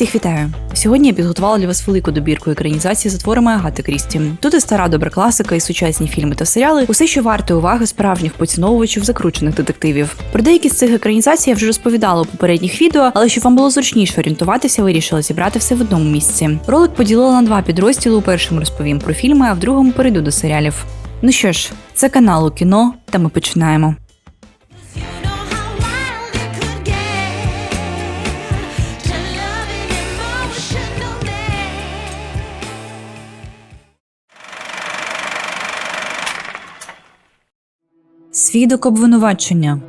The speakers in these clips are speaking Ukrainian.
Всіх вітаю! Сьогодні я підготувала для вас велику добірку екранізації за творами Агати Крісті. Тут і стара добра класика, і сучасні фільми та серіали, усе, що варте уваги справжніх поціновувачів закручених детективів. Про деякі з цих екранізацій я вже розповідала у попередніх відео, але щоб вам було зручніше орієнтуватися, вирішила зібрати все в одному місці. Ролик поділила на два підрозділи. У першому розповім про фільми, а в другому перейду до серіалів. Ну що ж, це канал у кіно, та ми починаємо. Свідок обвинувачення.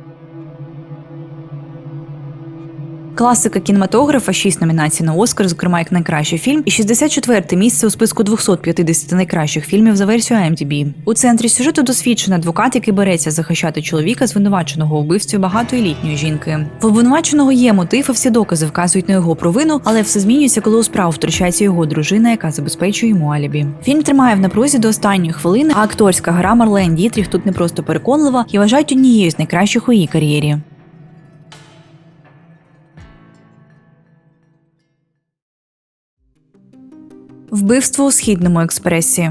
Класика кінематографа, 6 номінацій на Оскар, зокрема як найкращий фільм, і 64-те місце у списку 250 найкращих фільмів за версією IMDb. У центрі сюжету досвідчений адвокат, який береться захищати чоловіка, звинуваченого у вбивстві багатої літньої жінки. В обвинуваченого є мотив, і всі докази вказують на його провину, але все змінюється, коли у справу втручається його дружина, яка забезпечує йому алібі. Фільм тримає в напрузі до останньої хвилини, а акторська гра Марлен Дітріх тут не просто переконлива і вважають однією з найкращих у її кар'єрі. Вбивство у східному експресі.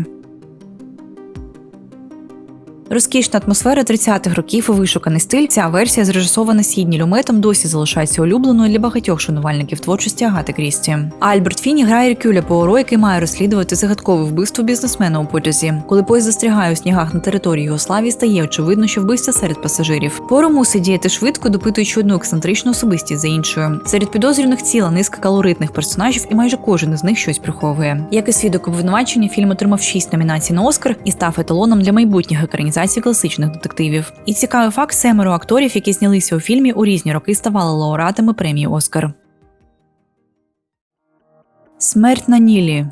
Розкішна атмосфера 30-х років і вишуканий стиль. Ця версія, зрежисована Сідні Люметом, досі залишається улюбленою для багатьох шанувальників творчості Агати Крісті. Альберт Фіні грає Рікюля Пуаро, який має розслідувати загадкове вбивство бізнесмена у потязі. Коли поїзд застрягає у снігах на території Югославії, стає очевидно, що вбивця серед пасажирів. Пуаро мусить діяти швидко, допитуючи одну ексцентричну особистість за іншою. Серед підозрюваних ціла низка калоритних персонажів, і майже кожен із них щось приховує. Як і свідок обвинувачення, фільм отримав 6 номінацій на Оскар і став еталоном для майбутніх екранізацій класичних детективів. І цікавий факт: семеро акторів, які знялися у фільмі, у різні роки ставали лауреатами премії Оскар. Смерть на Нілі.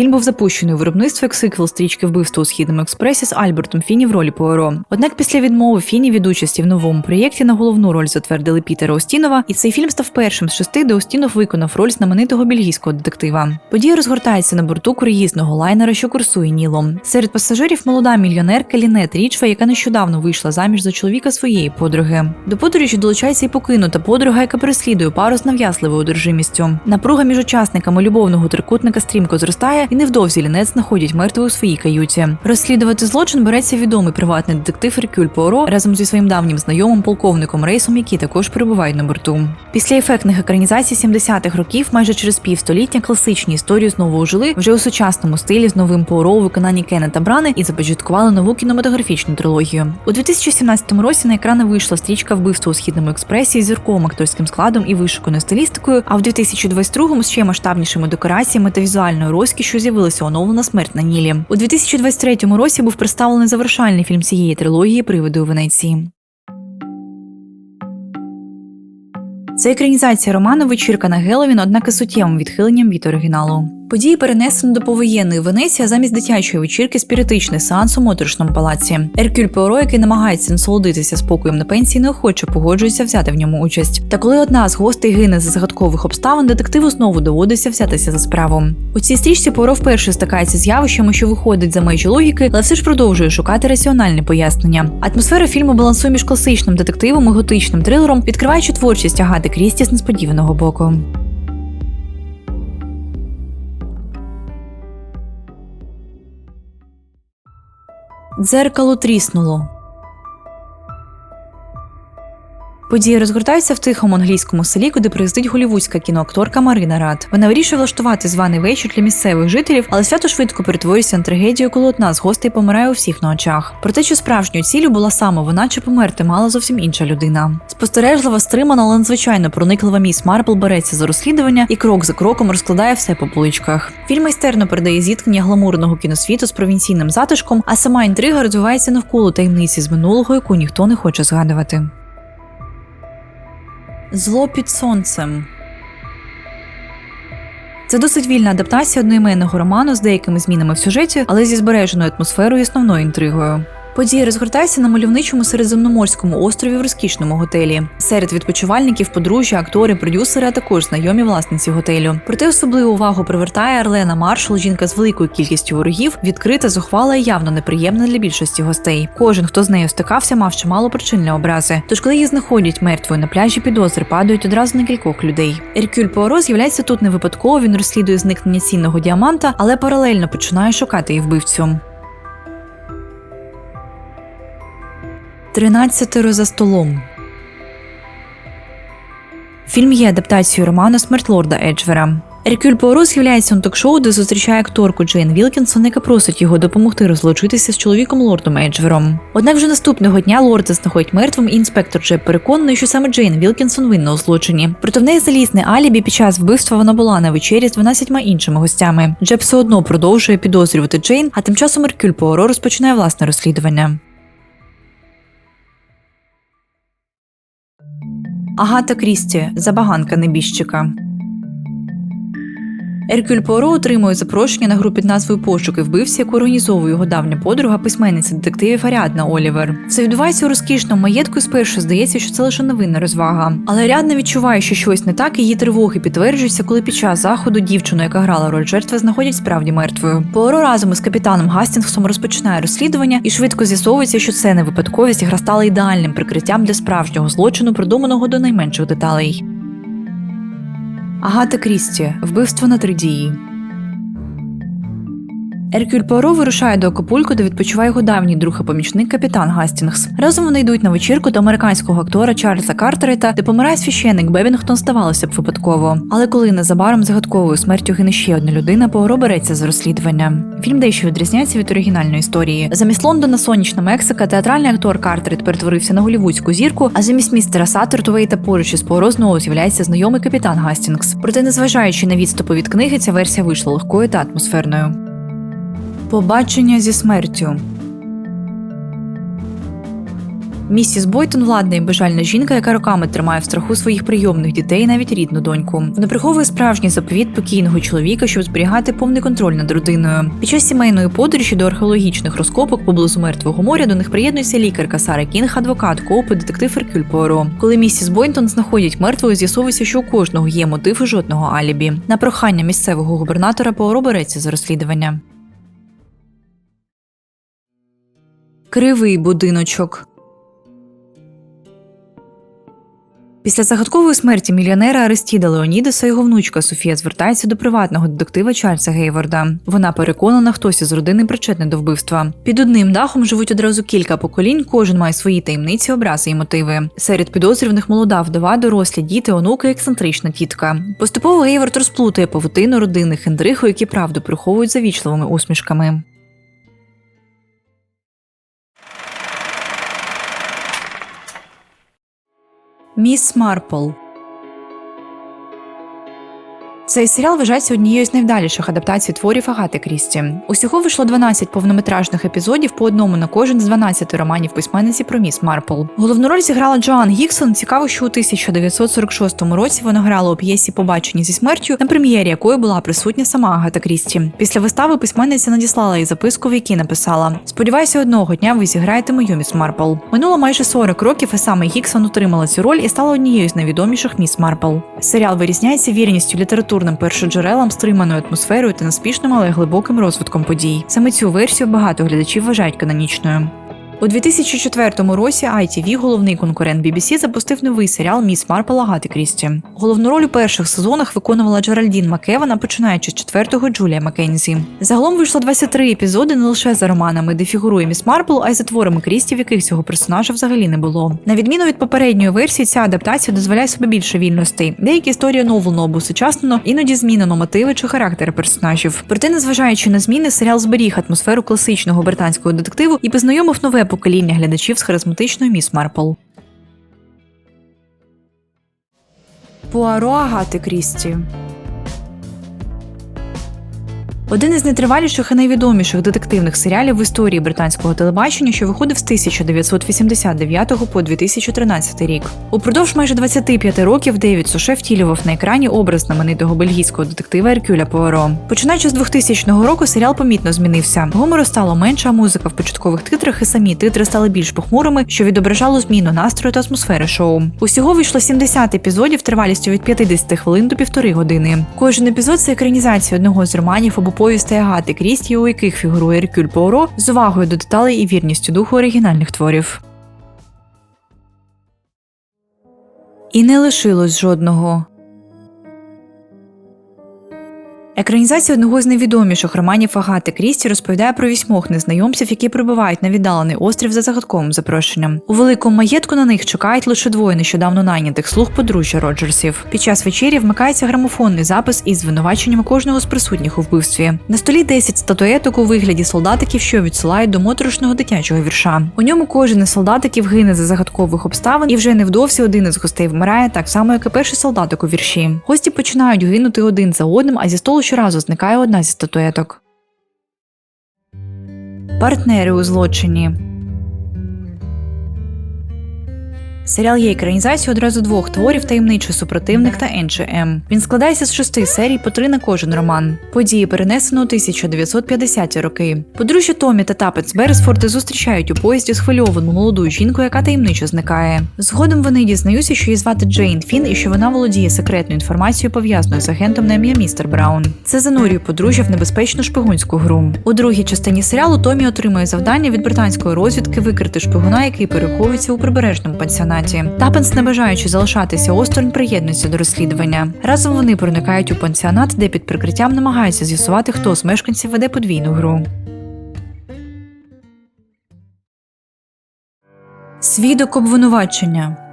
Фільм був запущений у виробництво як сиквел стрічки вбивство у східному експресі з Альбертом Фіні в ролі Пуаро. Однак після відмови Фіні від участі в новому проєкті на головну роль затвердили Пітера Остінова, і цей фільм став першим з шести, де Остінов виконав роль знаменитого бельгійського детектива. Подія розгортається на борту круїзного лайнера, що курсує Нілом. Серед пасажирів молода мільйонерка Лінет Річва, яка нещодавно вийшла заміж за чоловіка своєї подруги. До подорожі долучається і покинута подруга, яка переслідує пару з нав'язливою одержимістю. Напруга між учасниками любовного трикутника стрімко зростає, і невдовзі Лінет знаходять мертвою у своїй каюті. Розслідувати злочин береться відомий приватний детектив Еркюль Пуаро разом зі своїм давнім знайомим полковником Рейсом, які також перебувають на борту. Після ефектних екранізацій 70-х років, майже через півстоліття, класичні історії знову ожили вже у сучасному стилі з новим Пуаро у виконанні Кеннета Брани і започаткували нову кінематографічну трилогію. У 2017 році на екрани вийшла стрічка вбивство у східному експресі з зірковим акторським складом і вишуканою стилістикою. А в 2022-му з ще масштабнішими декораціями та візуальною розкішю з'явилася оновлена смерть на Нілі. У 2023 році був представлений завершальний фільм цієї трилогії Привиди у Венеції. Це екранізація роману Вечірка на Геловін, однак і суттєвим відхиленням від оригіналу. Події перенесено до повоєнної Венеції, а замість дитячої вечірки спіритичний сеанс у моторошному палаці. Еркюль Пуаро, який намагається насолодитися спокоєм на пенсії, неохоче погоджується взяти в ньому участь. Та коли одна з гостей гине за загадкових обставин, детективу знову доводиться взятися за справу. У цій стрічці Пуаро вперше стикається з явищами, що виходить за межі логіки, але все ж продовжує шукати раціональне пояснення. Атмосфера фільму балансує між класичним детективом і готичним трилером, відкриваючи творчість Агати Крісті з несподіваного боку. Дзеркало тріснуло. Події розгортаються в тихому англійському селі, куди приїздить голівудська кіноакторка Марина Рад. Вона вирішує влаштувати званий вечір для місцевих жителів, але свято швидко перетворюється на трагедію, коли одна з гостей помирає у всіх на очах. Про те, що справжньою ціллю була саме вона, чи померти мала зовсім інша людина. Спостережлива, стримана, але надзвичайно прониклива міс Марпл береться за розслідування і крок за кроком розкладає все по поличках. Фільм майстерно передає зіткнення гламурного кіносвіту з провінційним затишком, а сама інтрига розвивається навколо таємниці з минулого, яку ніхто не хоче згадувати. Зло під сонцем. Це досить вільна адаптація одноіменного роману з деякими змінами в сюжеті, але зі збереженою атмосферою і основною інтригою. Події розгортаються на мальовничому середземноморському острові в розкішному готелі. Серед відпочивальників, подружжя, актори, продюсери, а також знайомі власниці готелю. Проте особливу увагу привертає Арлена Маршал, жінка з великою кількістю ворогів, відкрита, зухвала і явно неприємна для більшості гостей. Кожен, хто з нею стикався, мав чимало причин для образи. Тож, коли її знаходять мертвою на пляжі, підозри падають одразу на кількох людей. Еркюль Пуаро з'являється тут не випадково. Він розслідує зникнення цінного діаманта, але паралельно починає шукати її вбивцю. Тринадцятеро за столом. Фільм є адаптацією роману Смерть лорда Еджвера. Еркюль Пуаро з'являється на ток-шоу, де зустрічає акторку Джейн Вілкінсон, яка просить його допомогти розлучитися з чоловіком лордом Еджвером. Однак вже наступного дня лорда знаходять мертвим, і інспектор Джеб переконаний, що саме Джейн Вілкінсон винна у злочині. Проте в неї залізне алібі під час вбивства вона була на вечері з 12 іншими гостями. Джеб все одно продовжує підозрювати Джейн, а тим часом Еркюль Пуаро розпочинає власне розслідування. Агата Крісті, забаганка небіжчика. Еркюль Пуаро отримує запрошення на гру під назвою Пошуки вбивці, яку організовує його давня подруга, письменниця детективів Аріадна Олівер. Все відбувається у розкішному маєтку, спершу здається, що це лише невинна розвага. Але Аріадна відчуває, що щось не так, і її тривоги підтверджуються, коли під час заходу дівчину, яка грала роль жертви, знаходять справді мертвою. Пуаро разом із капітаном Гастінгсом розпочинає розслідування, і швидко з'ясовується, що це не випадковість, гра стала ідеальним прикриттям для справжнього злочину, продуманого до найменших деталей. Агата Крісті. Вбивство на три дії. Еркюль Пуаро вирушає до Акапулько, де відпочиває його давній друг і помічник капітан Гастінгс. Разом вони йдуть на вечірку до американського актора Чарльза Картерета, де помирає священник Бевінгтон, ставалося б випадково. Але коли незабаром загадковою смертю гине ще одна людина, Пуаро береться за розслідування. Фільм дещо відрізняється від оригінальної історії. Замість Лондона, сонячна Мексика, театральний актор Картерет перетворився на голівудську зірку, а замість містера Саттертовейта поруч із Пуаро знову з'являється знайомий капітан Гастінгс. Проте, незважаючи на відступи від книги, ця версія вийшла легкою та атмосферною. Побачення зі смертю. Місіс Бойтон владна і бажальна жінка, яка роками тримає в страху своїх прийомних дітей, навіть рідну доньку. Вона приховує справжній заповіт покійного чоловіка, щоб зберігати повний контроль над родиною. Під час сімейної подорожі до археологічних розкопок поблизу мертвого моря до них приєднується лікарка Сара Кінг, адвокат Коуп і детектив Еркюль. Коли місіс Бойтон знаходять мертвою, з'ясовується, що у кожного є мотив і жодного алібі. На прохання місцевого губернатора Пуаро береться за розслідування. Кривий будиночок. Після загадкової смерті мільйонера Аристіда Леонідеса його внучка Софія звертається до приватного детектива Чарльза Гейварда. Вона переконана, хтось із родини причетний до вбивства. Під одним дахом живуть одразу кілька поколінь, кожен має свої таємниці, образи і мотиви. Серед підозрюваних молода вдова, дорослі діти, онуки, ексцентрична тітка. Поступово Гейвард розплутує павутину родинних інтриг, які правду приховують за вічливими усмішками. Міс Марпл. Цей серіал вважається однією з найвдаліших адаптацій творів Агати Крісті. Усього вийшло 12 повнометражних епізодів по одному на кожен з 12 романів письменниці про міс Марпл. Головну роль зіграла Джоан Гіксон. Цікаво, що у 1946 році вона грала у п'єсі Побачення зі смертю, на прем'єрі якої була присутня сама Агата Крісті. Після вистави письменниця надіслала їй записку, в якій написала: Сподіваюся, одного дня ви зіграєте мою міс Марпл. Минуло майже 40 років, і саме Гіксон отримала цю роль і стала однією з найвідоміших міс Марпл. Серіал вирізняється вірністю літературним першоджерелам, стриманою атмосферою та неспішним, але глибоким розвитком подій. Саме цю версію багато глядачів вважають канонічною. У 2004 році ITV, головний конкурент BBC, запустив новий серіал Міс Марпл Агати Крісті. Головну роль у перших сезонах виконувала Джеральдін Макевана, починаючи з четвертого Джулія Маккензі. Загалом вийшло 23 епізоди не лише за романами, де фігурує Міс Марпл, а й за творами Крісті, в яких цього персонажа взагалі не було. На відміну від попередньої версії, ця адаптація дозволяє собі більше вільностей. Деякі історії оновлено або сучаснено, іноді змінено мотиви чи характери персонажів. Проте, незважаючи на зміни, серіал зберіг атмосферу класичного британського детективу і познайомив нове покоління глядачів з харизматичною міс Марпл. Пуаро Агати Крісті. Один із найтриваліших і найвідоміших детективних серіалів в історії британського телебачення, що виходив з 1989 по 2013 рік. Упродовж майже 25 років Девід Суше втілював на екрані образ знаменитого бельгійського детектива Еркюля Пуаро. Починаючи з 2000 року, серіал помітно змінився. Гумору стало менше, а музика в початкових титрах і самі титри стали більш похмурими, що відображало зміну настрою та атмосфери шоу. Усього вийшло 70 епізодів тривалістю від 50 хвилин до півтори години. Кожен епізод це екранізація одного з романів або повістей Агати Крісті, у яких фігурує Еркюль Пуаро з увагою до деталей і вірністю духу оригінальних творів. І не лишилось жодного. Екранізація одного з найвідоміших романів Агати Крісті розповідає про вісьмох незнайомців, які прибувають на віддалений острів за загадковим запрошенням. У великому маєтку на них чекають лише двоє нещодавно найнятих слуг подружжя Роджерсів. Під час вечері вмикається грамофонний запис із звинуваченнями кожного з присутніх у вбивстві. На столі 10 статуеток у вигляді солдатиків, що відсилають до моторошного дитячого вірша. У ньому кожен із солдатиків гине за загадкових обставин, і вже невдовзі один із гостей вмирає так само, як і перший солдатик у вірші. Гості починають гинути один за одним, а зі столу щоразу зникає одна зі статуеток. Партнери у злочині. Серіал є екранізацією одразу двох творів таємничий супротивник та Енчі М. Він складається з шести серій по три на кожен роман. Події перенесено у 1950-ті роки. Подружжя Томі та Тапець Бересфорди зустрічають у поїзді схвильовану молоду жінку, яка таємничо зникає. Згодом вони дізнаються, що її звати Джейн Фін і що вона володіє секретною інформацією, пов'язаною з агентом на ім'я Містер Браун. Це занурює подружжя в небезпечну шпигунську гру. У другій частині серіалу Томі отримує завдання від британської розвідки викрити шпигуна, який переховується у прибережному пансіонаті. Тапенс, не бажаючи залишатися осторонь, приєднується до розслідування. Разом вони проникають у пансіонат, де під прикриттям намагаються з'ясувати, хто з мешканців веде подвійну гру. Свідок обвинувачення.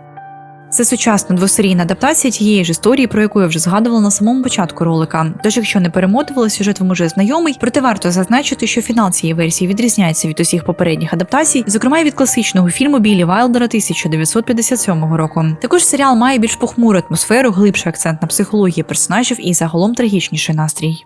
Це сучасна двосерійна адаптація тієї ж історії, про яку я вже згадувала на самому початку ролика. Тож, якщо не перемотували, сюжет вам уже знайомий, проте варто зазначити, що фінал цієї версії відрізняється від усіх попередніх адаптацій, зокрема від класичного фільму Білі Вайлдера 1957 року. Також серіал має більш похмуру атмосферу, глибший акцент на психології персонажів і загалом трагічніший настрій.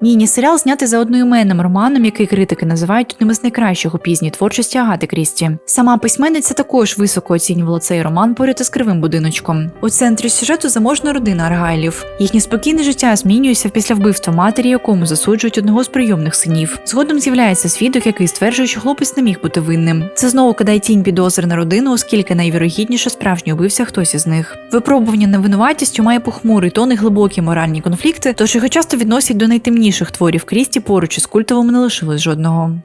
Міні-серіал знятий за одноіменним романом, який критики називають одним із найкращих у пізній творчості Агати Крісті. Сама письменниця також високо оцінювала цей роман поряд із кривим будиночком. У центрі сюжету заможна родина Аргайлів. Їхнє спокійне життя змінюється після вбивства матері, якому засуджують одного з прийомних синів. Згодом з'являється свідок, який стверджує, що хлопець не міг бути винним. Це знову кидає тінь підозри на родину, оскільки найвірогідніше справжній убивця хтось із них. Випробування невинуватістю має похмурий тон і глибокі моральні конфлікти, тож його часто відносять до найтемніших творів Крісті поруч із культовим не лишилось жодного.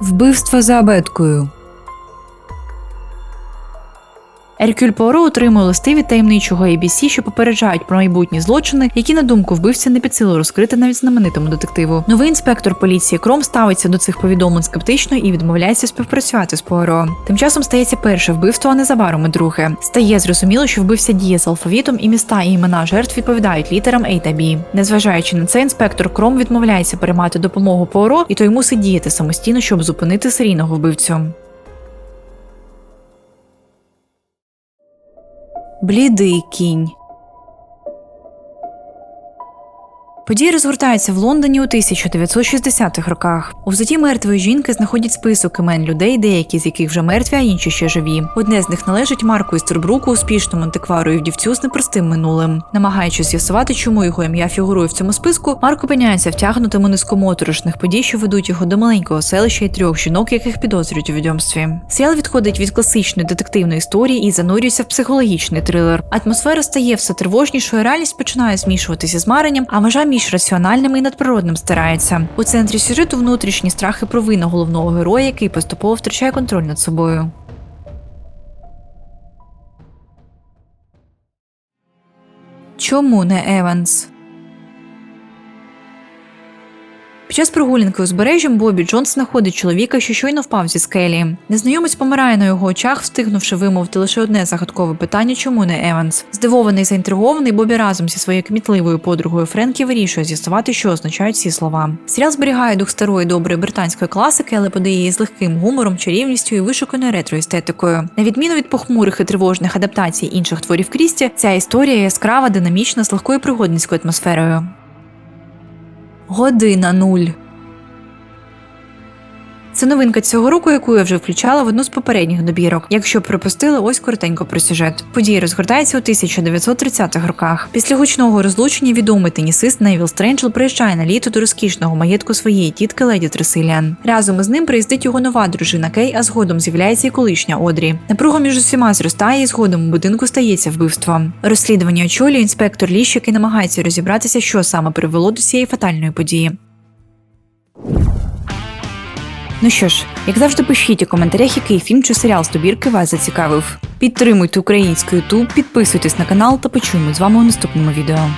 Вбивство за абеткою. Еркюль Пуаро отримує листи від таємничого ABC, що попереджають про майбутні злочини, які, на думку вбивця, не під силу розкрити навіть знаменитому детективу. Новий інспектор поліції Кром ставиться до цих повідомлень скептично і відмовляється співпрацювати з Пуаро. Тим часом стається перше вбивство, а незабаром і друге. Стає зрозуміло, що вбивця діє з алфавітом, і міста і імена жертв відповідають літерам A та B. Незважаючи на це, інспектор Кром відмовляється переймати допомогу Пуаро, і той мусить діяти самостійно, щоб зупинити серійного вбивцю. Блідий кінь. Події розгортаються в Лондоні у 1960-х роках. У взуті мертвої жінки знаходять список імен людей, деякі з яких вже мертві, а інші ще живі. Одне з них належить Марку Істербруку, успішному антиквару і вдівцю з непростим минулим. Намагаючись з'ясувати, чому його ім'я фігурує в цьому списку, Марк опиняється втягнутим у низку моторошних подій, що ведуть його до маленького селища і трьох жінок, яких підозрюють у відьомстві. Серіал відходить від класичної детективної історії і занурюється в психологічний трилер. Атмосфера стає все тривожнішою, реальність починає змішуватися з маренням, а межа між раціональним і надприродним стираються. У центрі сюжету внутрішні страхи провина головного героя, який поступово втрачає контроль над собою. Чому не Еванс? Під час прогулянки узбережжям Бобі Джонс знаходить чоловіка, що щойно впав зі скелі. Незнайомець помирає на його очах, встигнувши вимовити лише одне загадкове питання, чому не Еванс. Здивований заінтригований, Бобі разом зі своєю кмітливою подругою Френкі вирішує з'ясувати, що означають ці слова. Серіал зберігає дух старої доброї британської класики, але подає її з легким гумором, чарівністю і вишуканою ретроестетикою. На відміну від похмурих і тривожних адаптацій інших творів Крісті, ця історія яскрава, динамічна, з легкою пригодницькою атмосферою. Година нуль. Це новинка цього року, яку я вже включала в одну з попередніх добірок. Якщо пропустили, ось коротенько про сюжет. Подія розгортається у 1930-х роках. Після гучного розлучення відомий тенісист Невіл Стренджел приїжджає на літо до розкішного маєтку своєї тітки Леді Тресиліан. Разом із ним приїздить його нова дружина Кей, а згодом з'являється і колишня Одрі. Напруга між усіма зростає, і згодом у будинку стається вбивство. Розслідування очолює інспектор Ліщ, який намагається розібратися, що саме привело до цієї фатальної події. Ну що ж, як завжди, пишіть у коментарях, який фільм чи серіал з добірки вас зацікавив. Підтримуйте український YouTube, підписуйтесь на канал та почуємо з вами у наступному відео.